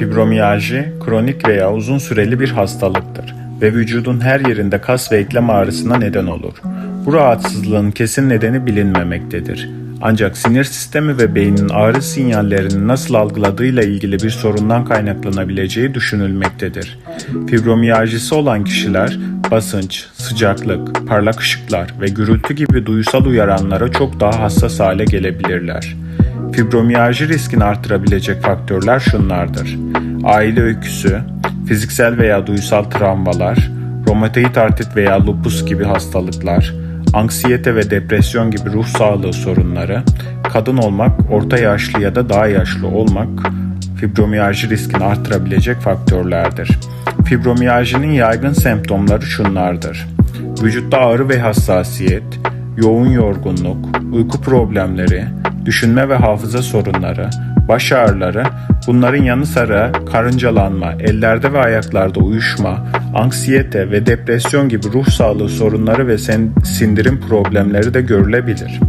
Fibromiyalji, kronik veya uzun süreli bir hastalıktır ve vücudun her yerinde kas ve eklem ağrısına neden olur. Bu rahatsızlığın kesin nedeni bilinmemektedir. Ancak sinir sistemi ve beynin ağrı sinyallerini nasıl algıladığıyla ilgili bir sorundan kaynaklanabileceği düşünülmektedir. Fibromiyajisi olan kişiler basınç, sıcaklık, parlak ışıklar ve gürültü gibi duysal uyaranlara çok daha hassas hale gelebilirler. Fibromiyalji riskini artırabilecek faktörler şunlardır. Aile öyküsü, fiziksel veya duysal travmalar, romatoid artrit veya lupus gibi hastalıklar, anksiyete ve depresyon gibi ruh sağlığı sorunları, kadın olmak, orta yaşlı ya da daha yaşlı olmak fibromiyalji riskini artırabilecek faktörlerdir. Fibromiyajinin yaygın semptomları şunlardır. Vücutta ağrı ve hassasiyet, yoğun yorgunluk, uyku problemleri, düşünme ve hafıza sorunları, baş ağrıları, bunların yanı sıra karıncalanma, ellerde ve ayaklarda uyuşma, anksiyete ve depresyon gibi ruh sağlığı sorunları ve sindirim problemleri de görülebilir.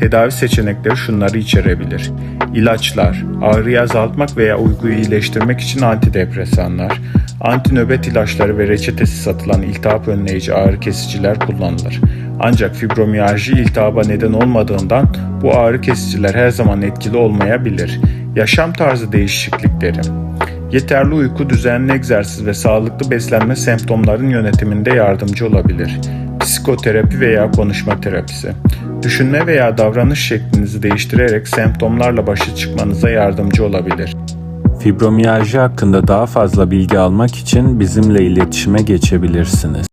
Tedavi seçenekleri şunları içerebilir. İlaçlar, ağrıyı azaltmak veya uykuyu iyileştirmek için antidepresanlar, antinöbet ilaçları ve reçetesi satılan iltihap önleyici ağrı kesiciler kullanılır. Ancak fibromiyalji iltihaba neden olmadığından bu ağrı kesiciler her zaman etkili olmayabilir. Yaşam tarzı değişiklikleri Yeterli uyku, düzenli egzersiz ve sağlıklı beslenme semptomların yönetiminde yardımcı olabilir. Psikoterapi veya konuşma terapisi. Düşünme veya davranış şeklinizi değiştirerek semptomlarla başa çıkmanıza yardımcı olabilir. Fibromiyalji hakkında daha fazla bilgi almak için bizimle iletişime geçebilirsiniz.